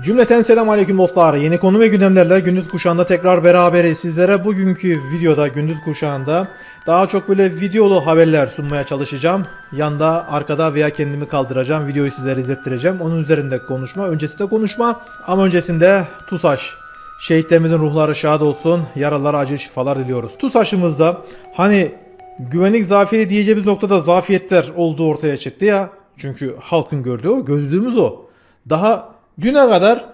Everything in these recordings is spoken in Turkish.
Cümleten selam aleyküm dostlar. Yeni konu ve gündemlerle gündüz kuşağında tekrar beraberiz. Sizlere bugünkü videoda gündüz kuşağında daha çok böyle videolu haberler sunmaya çalışacağım. Yanda arkada veya kendimi kaldıracağım. Videoyu sizlere izlettireceğim. Onun üzerinde konuşma. Öncesinde konuşma. Ama öncesinde TUSAŞ. Şehitlerimizin ruhları şad olsun. Yaralılara acil şifalar diliyoruz. TUSAŞ'ımızda hani güvenlik zafiyeti diyeceğimiz noktada zafiyetler olduğu ortaya çıktı ya. Çünkü halkın gördüğü o, gözlüğümüz o. Daha düne kadar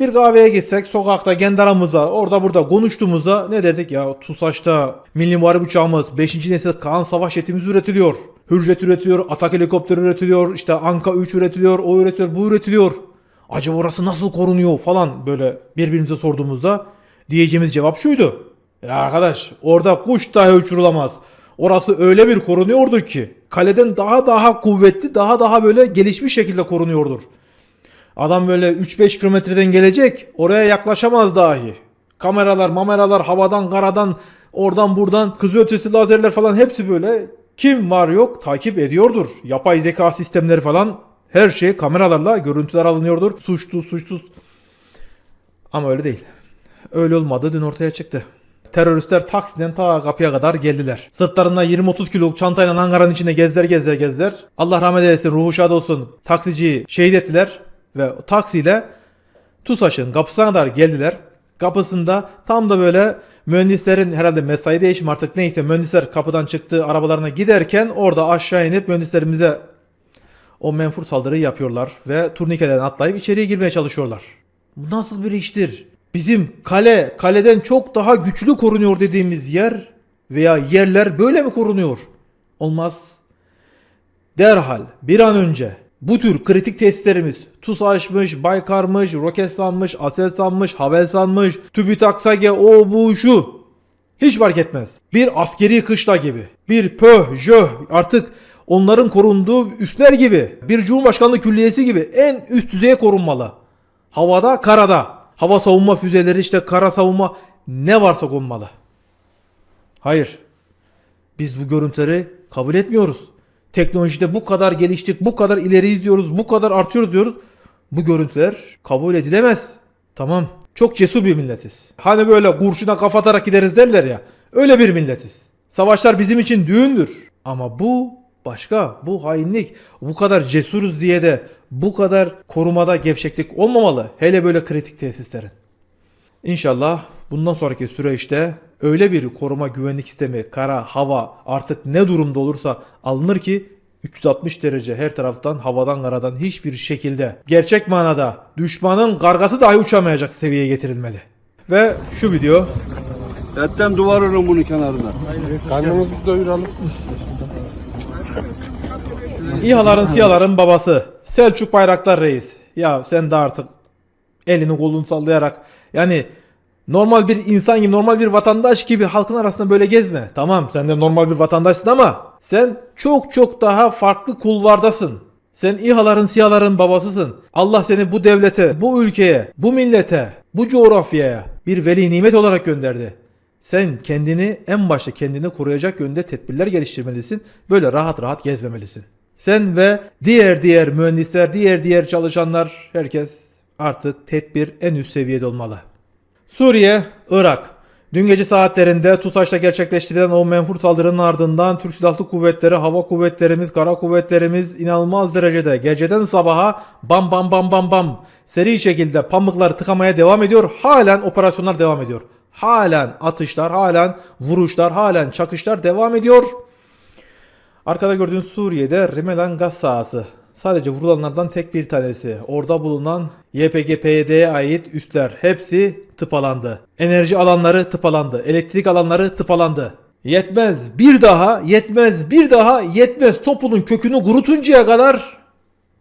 bir kahveye gitsek sokakta kendi aramızda orada burada konuştuğumuzda ne dedik ya TUSAŞ'ta milli muharip uçağımız 5. nesil Kaan savaş jetimiz üretiliyor. Hürjet üretiliyor, Atak helikopteri üretiliyor, işte Anka 3 üretiliyor, o üretiliyor, bu üretiliyor. Acaba orası nasıl korunuyor falan böyle birbirimize sorduğumuzda diyeceğimiz cevap şuydu. Ya arkadaş orada kuş dahi uçurulamaz. Orası öyle bir korunuyordur ki kaleden daha daha kuvvetli, daha daha böyle gelişmiş şekilde korunuyordur. Adam böyle 3-5 kilometreden gelecek oraya yaklaşamaz dahi. Kameralar, mameralar havadan, karadan, oradan buradan kızı ötesi lazerler falan hepsi böyle kim var yok takip ediyordur. Yapay zeka sistemleri falan her şey kameralarla görüntüler alınıyordur. Suçlu, suçsuz. Ama öyle değil. Öyle olmadı dün ortaya çıktı. Teröristler taksiden ta kapıya kadar geldiler. Sırtlarında 20-30 kiloluk çantayla Ankara'nın içinde gezdiler gezdiler gezdiler. Allah rahmet eylesin ruhu şad olsun taksiciyi şehit ettiler. Ve taksiyle TUSAŞ'ın kapısına kadar geldiler. Kapısında tam da böyle mühendislerin herhalde mesai değişimi artık neyse mühendisler kapıdan çıktı arabalarına giderken orada aşağı inip mühendislerimize o menfur saldırıyı yapıyorlar ve turnikeden atlayıp içeriye girmeye çalışıyorlar. Bu nasıl bir iştir? Bizim kale, kaleden çok daha güçlü korunuyor dediğimiz yer veya yerler böyle mi korunuyor? Olmaz. Derhal bir an önce bu tür kritik testlerimiz TUSAŞ'mış, Baykar'mış, Roketsan'mış, Aselsan'mış, Havelsan'mış, TÜBİTAK SAGE, o bu şu. Hiç fark etmez. Bir askeri kışla gibi. Bir pöh, jöh artık onların korunduğu üsler gibi. Bir Cumhurbaşkanlığı külliyesi gibi en üst düzeye korunmalı. Havada, karada. Hava savunma füzeleri işte kara savunma ne varsa konmalı. Hayır. Biz bu görüntüleri kabul etmiyoruz. Teknolojide bu kadar geliştik, bu kadar ileriyiz diyoruz, bu kadar artıyoruz diyoruz. Bu görüntüler kabul edilemez. Tamam. Çok cesur bir milletiz. Hani böyle kurşuna kafa atarak gideriz derler ya. Öyle bir milletiz. Savaşlar bizim için düğündür. Ama bu başka. Bu hainlik. Bu kadar cesuruz diye de bu kadar korumada gevşeklik olmamalı. Hele böyle kritik tesislerin. İnşallah bundan sonraki süreçte öyle bir koruma güvenlik sistemi, kara, hava artık ne durumda olursa alınır ki 360 derece her taraftan havadan karadan hiçbir şekilde gerçek manada düşmanın kargası dahi uçamayacak seviyeye getirilmeli. Ve şu video Etten duvar örün bunun kenarına. Karnımızı doyuralım. İHA'ların SİHA'ların babası Selçuk Bayraktar Reis. Ya sen de artık elini kolunu sallayarak yani normal bir insan gibi normal bir vatandaş gibi halkın arasında böyle gezme. Tamam sen de normal bir vatandaşsın ama sen çok çok daha farklı kulvardasın. Sen İHA'ların SİHA'ların babasısın. Allah seni bu devlete, bu ülkeye, bu millete, bu coğrafyaya bir veli nimet olarak gönderdi. Sen kendini en başta kendini koruyacak yönde tedbirler geliştirmelisin. Böyle rahat rahat gezmemelisin. Sen ve diğer diğer mühendisler, diğer diğer çalışanlar herkes artık tedbir en üst seviyede olmalı. Suriye, Irak. Dün gece saatlerinde TUSAŞ'ta gerçekleştirilen o menfur saldırının ardından Türk Silahlı Kuvvetleri, Hava Kuvvetlerimiz, Kara Kuvvetlerimiz inanılmaz derecede geceden sabaha bam bam bam bam bam seri şekilde pamukları tıkamaya devam ediyor. Halen operasyonlar devam ediyor. Halen atışlar, halen vuruşlar, halen çakışlar devam ediyor. Arkada gördüğünüz Suriye'de Rimelan gaz sahası. Sadece vurulanlardan tek bir tanesi. Orada bulunan YPG-PYD'ye ait üsler hepsi tıpalandı. Enerji alanları tıpalandı. Elektrik alanları tıpalandı. Yetmez bir daha, yetmez bir daha, yetmez topunun kökünü kurutuncaya kadar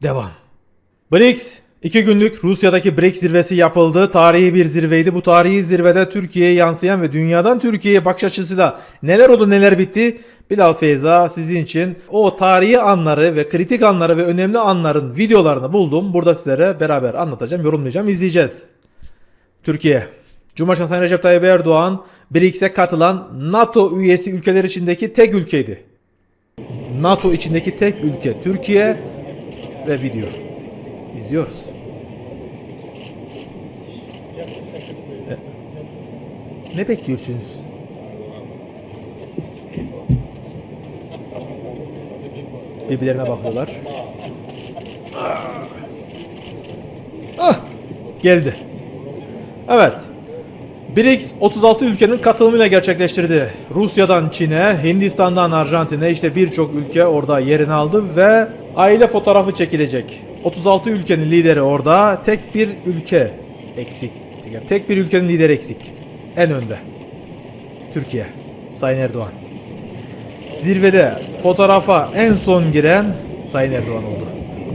devam. BRICS 2 günlük Rusya'daki BRICS zirvesi yapıldı. Tarihi bir zirveydi. Bu tarihi zirvede Türkiye'ye yansıyan ve dünyadan Türkiye'ye bakış açısıyla neler oldu neler bitti. Bilal Feyza sizin için o tarihi anları ve kritik anları ve önemli anların videolarını buldum. Burada sizlere beraber anlatacağım, yorumlayacağım, izleyeceğiz. Türkiye. Cumhurbaşkanı Sayın Recep Tayyip Erdoğan BRICS'e katılan NATO üyesi ülkeler içindeki tek ülkeydi. NATO içindeki tek ülke Türkiye ve video. İzliyoruz. Ne bekliyorsunuz? Birbirlerine bakıyorlar. Ah! Geldi. Evet. BRICS 36 ülkenin katılımıyla gerçekleştirdi. Rusya'dan Çin'e, Hindistan'dan Arjantin'e işte birçok ülke orada yerini aldı ve aile fotoğrafı çekilecek. 36 ülkenin lideri orada, tek bir ülke eksik. Tek bir ülkenin lideri eksik. En önde. Türkiye. Sayın Erdoğan. Zirvede fotoğrafa en son giren Sayın Erdoğan oldu.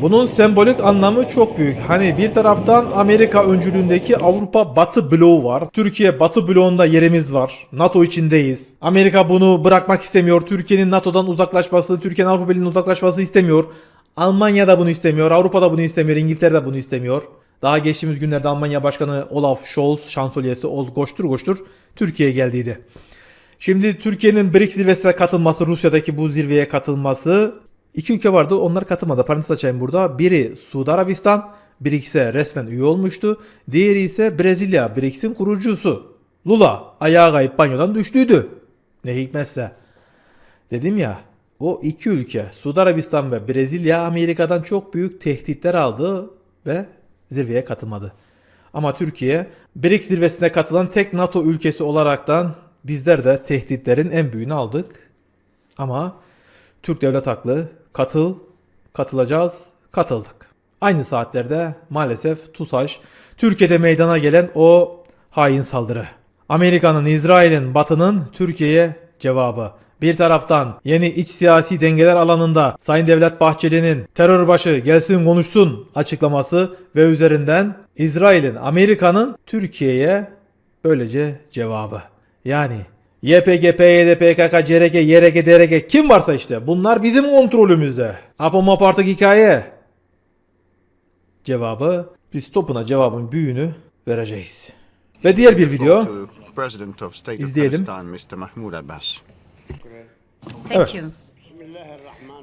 Bunun sembolik anlamı çok büyük. Hani bir taraftan Amerika öncülüğündeki Avrupa Batı bloğu var. Türkiye Batı bloğunda yerimiz var. NATO içindeyiz. Amerika bunu bırakmak istemiyor. Türkiye'nin NATO'dan uzaklaşması, Türkiye'nin Avrupa Birliği'nin uzaklaşması istemiyor. Almanya da bunu istemiyor. Avrupa da bunu istemiyor. İngiltere de bunu istemiyor. Daha geçtiğimiz günlerde Almanya Başkanı Olaf Scholz, şansölyesi ol koştur koştur Türkiye'ye geldiydi. Şimdi Türkiye'nin BRICS zirvesine katılması, Rusya'daki bu zirveye katılması iki ülke vardı. Onlar katılmadı. Parantez açayım burada. Biri Suudi Arabistan, BRICS'e resmen üye olmuştu. Diğeri ise Brezilya, BRICS'in kurucusu. Lula ayağa kayıp banyodan düştüydü. Ne hikmetse. Dedim ya o iki ülke Suudi Arabistan ve Brezilya Amerika'dan çok büyük tehditler aldı ve zirveye katılmadı. Ama Türkiye BRICS zirvesine katılan tek NATO ülkesi olaraktan bizler de tehditlerin en büyüğünü aldık. Ama Türk devlet haklı katıl, katılacağız, katıldık. Aynı saatlerde maalesef TUSAŞ Türkiye'de meydana gelen o hain saldırı. Amerika'nın, İsrail'in, Batı'nın Türkiye'ye cevabı. Bir taraftan yeni iç siyasi dengeler alanında Sayın Devlet Bahçeli'nin terör başı gelsin konuşsun açıklaması ve üzerinden İsrail'in, Amerika'nın Türkiye'ye böylece cevabı. Yani YPG, PYD, PKK, CRG, YRG, DRG kim varsa işte bunlar bizim kontrolümüzde. Apo map artık hikaye. Cevabı biz topuna cevabın büyüğünü vereceğiz. Ve diğer bir video. İzleyelim. Thank you.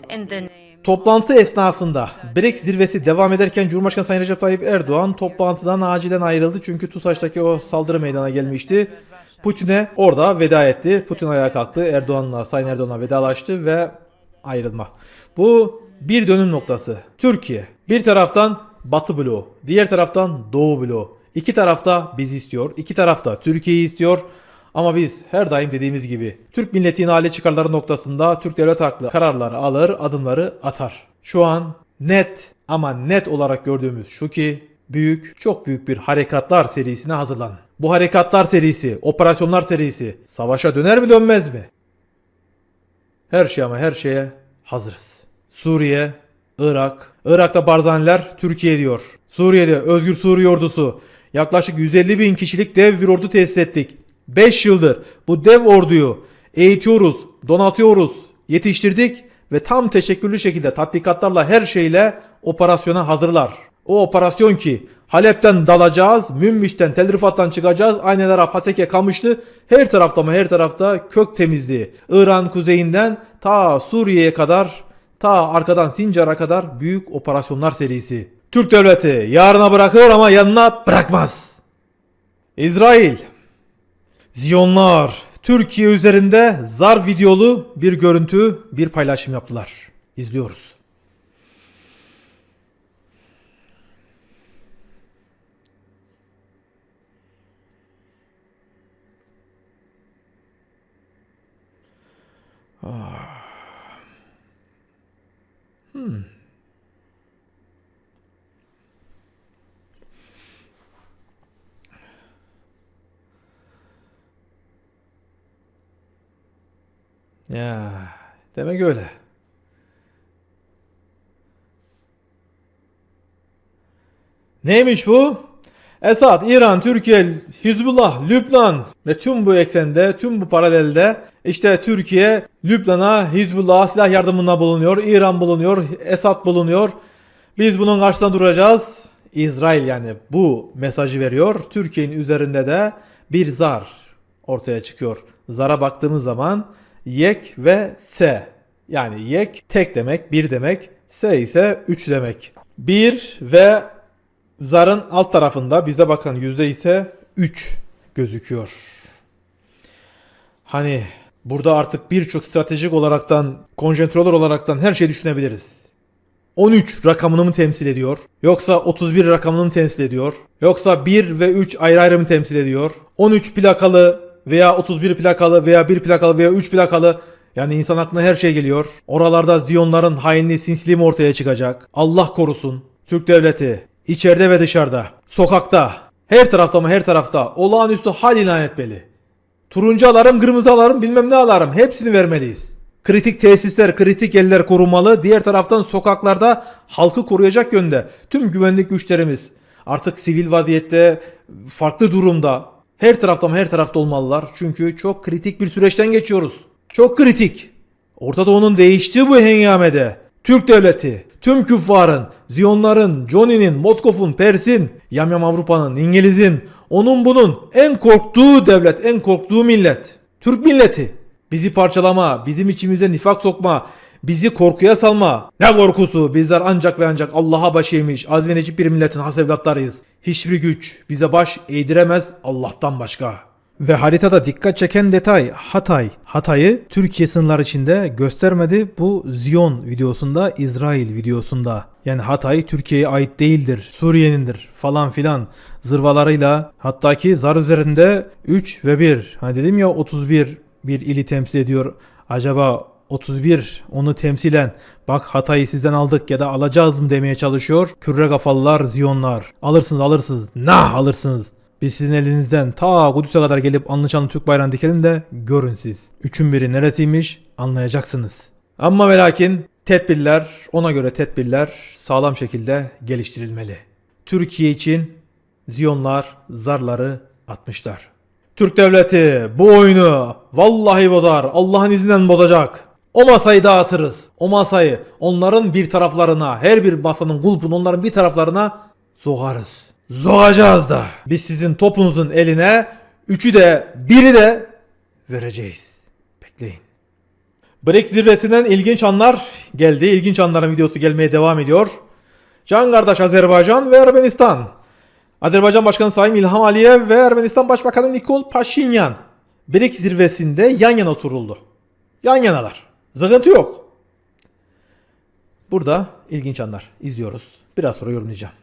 In the name Toplantı esnasında BRICS zirvesi devam ederken Cumhurbaşkanı Sayın Recep Tayyip Erdoğan toplantıdan acilen ayrıldı. Çünkü TUSAŞ'taki o saldırı meydana gelmişti. Putin'e orada veda etti. Putin ayağa kalktı. Erdoğan'la Sayın Erdoğan'la vedalaştı ve ayrılma. Bu bir dönüm noktası. Türkiye bir taraftan Batı bloğu, diğer taraftan Doğu bloğu. İki tarafta biz istiyor, iki tarafta Türkiye'yi istiyor. Ama biz her daim dediğimiz gibi Türk milletinin aile çıkarları noktasında Türk devlet haklı kararları alır, adımları atar. Şu an net ama net olarak gördüğümüz şu ki büyük, çok büyük bir harekatlar serisine hazırlan. Bu harekatlar serisi, operasyonlar serisi savaşa döner mi dönmez mi? Her şey ama her şeye hazırız. Suriye, Irak. Irak'ta Barzaniler Türkiye diyor. Suriye'de Özgür Suriye ordusu. Yaklaşık 150 bin kişilik dev bir ordu tesis ettik. 5 yıldır bu dev orduyu eğitiyoruz, donatıyoruz, yetiştirdik ve tam teşekküllü şekilde tatbikatlarla her şeyle operasyona hazırlar. O operasyon ki Halep'ten dalacağız, Münbiş'ten, Tel Rifat'tan çıkacağız. Aynel Arap, Haseke, Kamışlı her tarafta ama her tarafta kök temizliği. İran kuzeyinden ta Suriye'ye kadar ta arkadan Sincar'a kadar büyük operasyonlar serisi. Türk devleti yarına bırakır ama yanına bırakmaz. İsrail Ziyonlar Türkiye üzerinde zar videolu bir görüntü, bir paylaşım yaptılar. İzliyoruz. Ya demek öyle. Neymiş bu? Esad, İran, Türkiye, Hizbullah, Lübnan ve tüm bu eksende, tüm bu paralelde işte Türkiye, Lübnan'a, Hizbullah'a silah yardımında bulunuyor, İran bulunuyor, Esad bulunuyor. Biz bunun karşısında duracağız. İsrail yani bu mesajı veriyor. Türkiye'nin üzerinde de bir zar ortaya çıkıyor. Zara baktığımız zaman yek ve se. Yani yek tek demek, bir demek. Se ise üç demek. Bir ve zarın alt tarafında bize bakan yüzde ise 3 gözüküyor. Hani burada artık birçok stratejik olaraktan, konjonktürel olaraktan her şeyi düşünebiliriz. 13 rakamını mı temsil ediyor? Yoksa 31 rakamını mı temsil ediyor? Yoksa 1 ve 3 ayrı ayrı mı temsil ediyor? 13 plakalı veya 31 plakalı veya 1 plakalı veya 3 plakalı yani insan aklına her şey geliyor. Oralarda Ziyonların hainliği sinsiliği ortaya çıkacak? Allah korusun. Türk devleti içeride ve dışarıda, sokakta, her tarafta mı her tarafta olağanüstü hal ilan etmeli. Turuncu alarım, kırmızı alarım, bilmem ne alarım hepsini vermeliyiz. Kritik tesisler, kritik yerler korunmalı. Diğer taraftan sokaklarda halkı koruyacak yönde tüm güvenlik güçlerimiz artık sivil vaziyette farklı durumda. Her tarafta mı her tarafta olmalılar. Çünkü çok kritik bir süreçten geçiyoruz. Çok kritik. Orta Doğu'nun değiştiği bu hengamede Türk devleti, tüm küffarın, Ziyonların, Johnny'nin, Moskov'un, Pers'in, Yamyam Avrupa'nın, İngiliz'in, onun bunun en korktuğu devlet, en korktuğu millet. Türk milleti. Bizi parçalama, bizim içimize nifak sokma, bizi korkuya salma. Ne korkusu? Bizler ancak ve ancak Allah'a baş eğmiş, az ve necip bir milletin has evlatlarıyız. Hiçbir güç bize baş eğdiremez Allah'tan başka. Ve haritada dikkat çeken detay Hatay. Hatay'ı Türkiye sınırları içinde göstermedi bu Ziyon videosunda, İsrail videosunda. Yani Hatay Türkiye'ye ait değildir, Suriye'nindir falan filan zırvalarıyla hatta ki zar üzerinde 3 ve 1. Hani dedim ya 31 bir ili temsil ediyor. Acaba 31 onu temsilen bak Hatay'ı sizden aldık ya da alacağız mı demeye çalışıyor. Kürre kafalılar, ziyonlar. Alırsınız alırsınız. Nah alırsınız. Biz sizin elinizden ta Kudüs'e kadar gelip anlaşanlı Türk bayrağını dikelim de görün siz. Üçün biri neresiymiş anlayacaksınız. Ama ve lakin tedbirler, ona göre tedbirler sağlam şekilde geliştirilmeli. Türkiye için Ziyonlar zarları atmışlar. Türk devleti bu oyunu vallahi bozar. Allah'ın izniyle bozacak. O masayı dağıtırız. O masayı onların bir taraflarına, her bir masanın kulpun onların bir taraflarına sokarız. Zogacağız da. Biz sizin topunuzun eline üçü de biri de vereceğiz. Bekleyin. BRICS zirvesinden ilginç anlar geldi. İlginç anların videosu gelmeye devam ediyor. Can kardeş Azerbaycan ve Ermenistan. Azerbaycan Başkanı Sayın İlham Aliyev ve Ermenistan Başbakanı Nikol Paşinyan BRICS zirvesinde yan yana oturuldu. Yan yanalar. Sıkıntı yok. Burada ilginç anlar izliyoruz. Biraz sonra yorumlayacağım.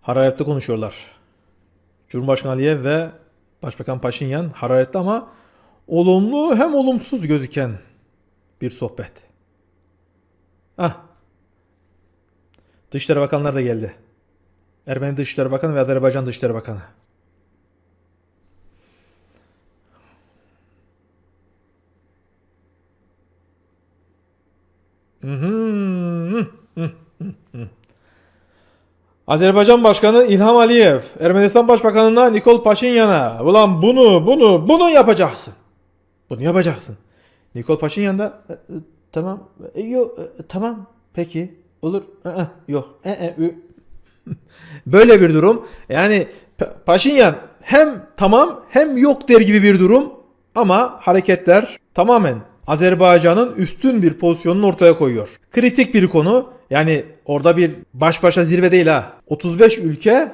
Hararetli konuşuyorlar. Cumhurbaşkanı Aliyev ve Başbakan Paşinyan hararetli ama olumlu hem olumsuz gözüken bir sohbet. Ah. Dışişleri Bakanlar da geldi. Ermeni Dışişleri Bakanı ve Azerbaycan Dışişleri Bakanı. Azerbaycan Başkanı İlham Aliyev, Ermenistan Başbakanı'na Nikol Paşinyan'a ulan bunu bunu bunu yapacaksın. Bunu yapacaksın. Nikol Paşinyan da "E, e, tamam e, yok e, tamam peki olur E, e, yok e, e, ü." böyle bir durum. Yani Pa- Paşinyan hem tamam hem yok der gibi bir durum ama hareketler tamamen Azerbaycan'ın üstün bir pozisyonunu ortaya koyuyor. Kritik bir konu. Yani orada bir baş başa zirve değil ha. 35 ülke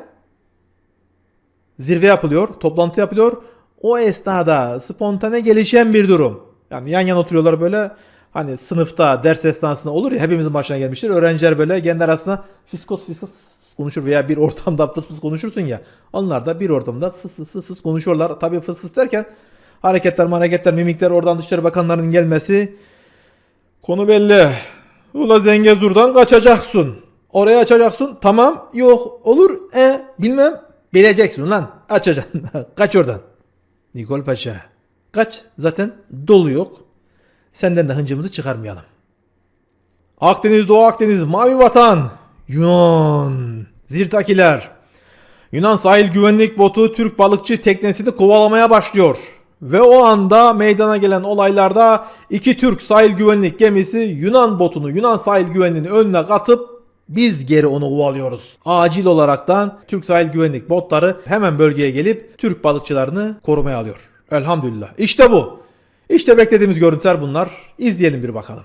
zirve yapılıyor, toplantı yapılıyor. O esnada spontane gelişen bir durum. Yani yan yana oturuyorlar böyle hani sınıfta ders esnasında olur ya hepimizin başına gelmiştir. Öğrenciler böyle kendi arasında fiskos fiskos konuşur veya bir ortamda fıs fıs konuşursun ya. Onlar da bir ortamda fıs fıs fıs fıs konuşuyorlar. Tabii fıs fıs derken hareketler hareketler mimikler oradan dışarı bakanların gelmesi konu belli. Ula Zengezur'dan kaçacaksın. Oraya açacaksın. Tamam. Yok. Olur. E bilmem. Bileceksin lan. Açacaksın. Kaç oradan. Nikol Paşa. Kaç. Zaten dolu yok. Senden de hıncımızı çıkarmayalım. Akdeniz, Doğu Akdeniz, Mavi Vatan. Yunan. Zirtakiler. Yunan sahil güvenlik botu Türk balıkçı teknesini kovalamaya başlıyor. Ve o anda meydana gelen olaylarda iki Türk sahil güvenlik gemisi Yunan botunu Yunan sahil güvenliğinin önüne katıp biz geri onu kovalıyoruz. Acil olaraktan Türk sahil güvenlik botları hemen bölgeye gelip Türk balıkçılarını korumaya alıyor. Elhamdülillah. İşte bu. İşte beklediğimiz görüntüler bunlar. İzleyelim bir bakalım.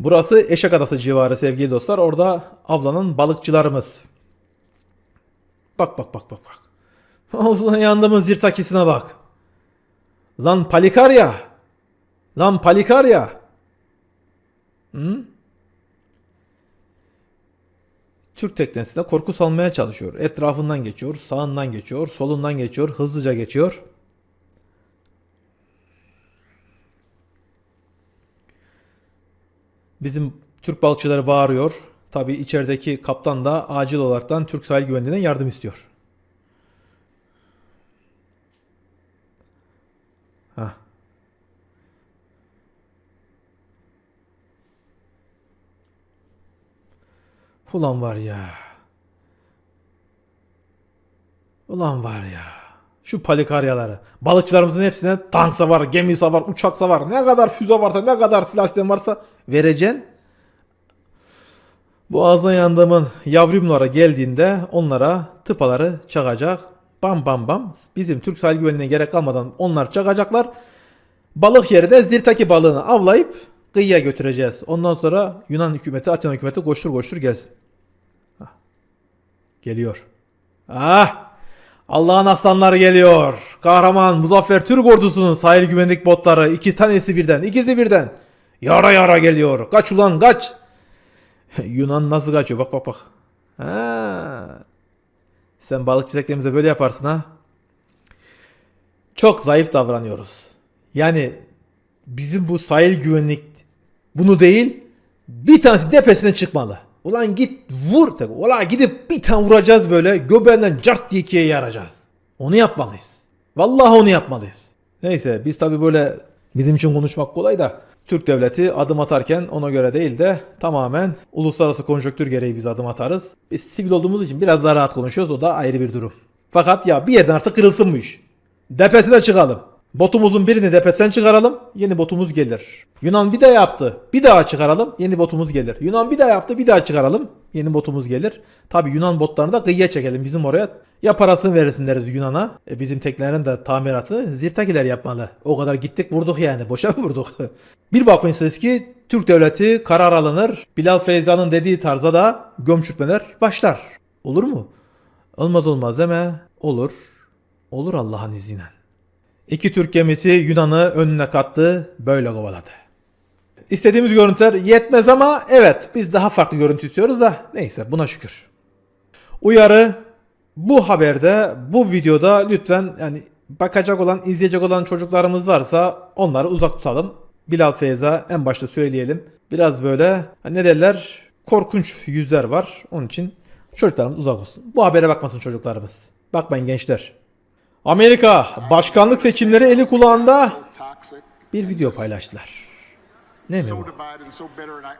Burası Eşek Adası civarı sevgili dostlar. Orada avlanan balıkçılarımız. Bak bak bak bak bak. Ağzına yandığımın zirtakisine bak. Lan palikarya. Lan palikarya. Hı? Türk teknesine korku salmaya çalışıyor. Etrafından geçiyor, sağından geçiyor, solundan geçiyor, hızlıca geçiyor. Bizim Türk balıkçıları bağırıyor. Tabi içerideki kaptan da acil olaraktan Türk sahil güvenliğinden yardım istiyor. Hah. Ulan var ya. Ulan var ya. Şu palikaryaları. Balıkçılarımızın hepsine tank var, gemi var, uçak var. Ne kadar füze varsa, ne kadar silah sistemi varsa vereceksin. Bu ağzına yandığımın yavrumlara geldiğinde onlara tıpaları çakacak. Bam bam bam. Bizim Türk sahil güvenliğine gerek kalmadan onlar çakacaklar. Balık yeri de zirtaki balığını avlayıp kıyıya götüreceğiz. Ondan sonra Yunan hükümeti, Atina hükümeti koştur koştur gelsin. Hah. Geliyor. Ah! Allah'ın aslanları geliyor. Kahraman Muzaffer Türk ordusunun sahil güvenlik botları. iki tanesi birden, ikisi birden. Yara yara geliyor. Kaç ulan kaç. Yunan nasıl kaçıyor? Bak bak bak. Ha. Sen balıkçı teknemize böyle yaparsın ha. Çok zayıf davranıyoruz. Yani bizim bu sahil güvenlik bunu değil bir tanesi tepesine çıkmalı. Ulan git vur. tabii. Ulan gidip bir tane vuracağız böyle göbeğinden cart diye ikiye yaracağız. Onu yapmalıyız. Vallahi onu yapmalıyız. Neyse biz tabi böyle bizim için konuşmak kolay da Türk devleti adım atarken ona göre değil de tamamen uluslararası konjonktür gereği biz adım atarız. Biz sivil olduğumuz için biraz daha rahat konuşuyoruz o da ayrı bir durum. Fakat ya bir yerden artık kırılsın bu iş. Depesine çıkalım. Botumuzun birini depesen çıkaralım. Yeni botumuz gelir. Yunan bir daha yaptı. Bir daha çıkaralım. Yeni botumuz gelir. Yunan bir daha yaptı. Bir daha çıkaralım. Yeni botumuz gelir. Tabi Yunan botlarını da kıyıya çekelim bizim oraya. Ya parasını verirsin deriz Yunan'a. E bizim teknelerin de tamiratı zirtakiler yapmalı. O kadar gittik vurduk yani. Boşa mı vurduk? bir bakmışsınız ki Türk devleti karar alınır. Bilal Feyza'nın dediği tarza da gömçürtmeler başlar. Olur mu? Olmaz olmaz deme. Olur. Olur Allah'ın izniyle. İki Türk gemisi Yunan'ı önüne kattı, böyle kovaladı. İstediğimiz görüntüler yetmez ama evet biz daha farklı görüntü istiyoruz da neyse buna şükür. Uyarı bu haberde bu videoda lütfen yani bakacak olan izleyecek olan çocuklarımız varsa onları uzak tutalım. Bilal Feyza en başta söyleyelim. Biraz böyle hani ne derler korkunç yüzler var. Onun için çocuklarımız uzak olsun. Bu habere bakmasın çocuklarımız. Bakmayın gençler. Amerika başkanlık seçimleri eli kulağında bir video paylaştılar. Ne mi bu?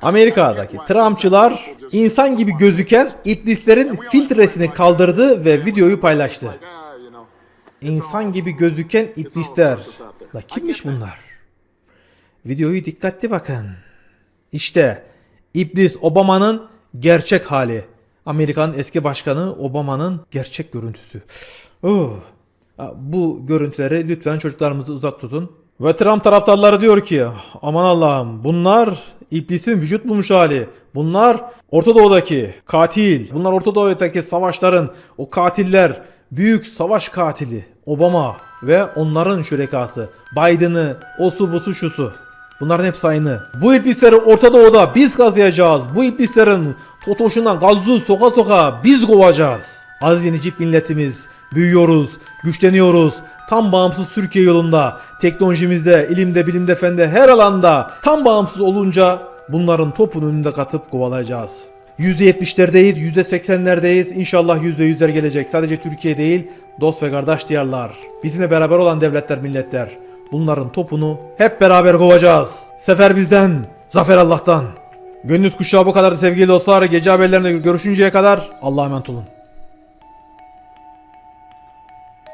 Amerika'daki Trumpçılar insan gibi gözüken iblislerin filtresini kaldırdı ve videoyu paylaştı. İnsan gibi gözüken iblisler. La kimmiş bunlar? Videoyu dikkatli bakın. İşte iblis Obama'nın gerçek hali. Amerikan eski başkanı Obama'nın gerçek görüntüsü. Oh. Bu görüntüleri lütfen çocuklarımızı uzak tutun. Ve Trump taraftarları diyor ki aman Allah'ım bunlar iblisin vücut bulmuş hali. Bunlar Orta Doğu'daki katil. Bunlar Orta Doğu'daki savaşların o katiller büyük savaş katili Obama ve onların şürekası. Biden'ı, osu busu şusu. Bunların hepsi aynı. Bu iblisleri Orta Doğu'da biz kazıyacağız. Bu iblislerin totoşuna gazlı soka soka biz kovacağız. Aziz yenicik milletimiz büyüyoruz, güçleniyoruz. Tam bağımsız Türkiye yolunda, teknolojimizde, ilimde, bilimde, fende her alanda tam bağımsız olunca bunların topun önünde katıp kovalayacağız. %70'lerdeyiz, %80'lerdeyiz. İnşallah %100'ler gelecek. Sadece Türkiye değil, dost ve kardeş diyarlar. Bizimle beraber olan devletler, milletler. Bunların topunu hep beraber kovacağız. Sefer bizden, zafer Allah'tan. Gönlünüz kuşağı bu kadar sevgili dostlar. Gece haberlerinde görüşünceye kadar Allah'a emanet olun.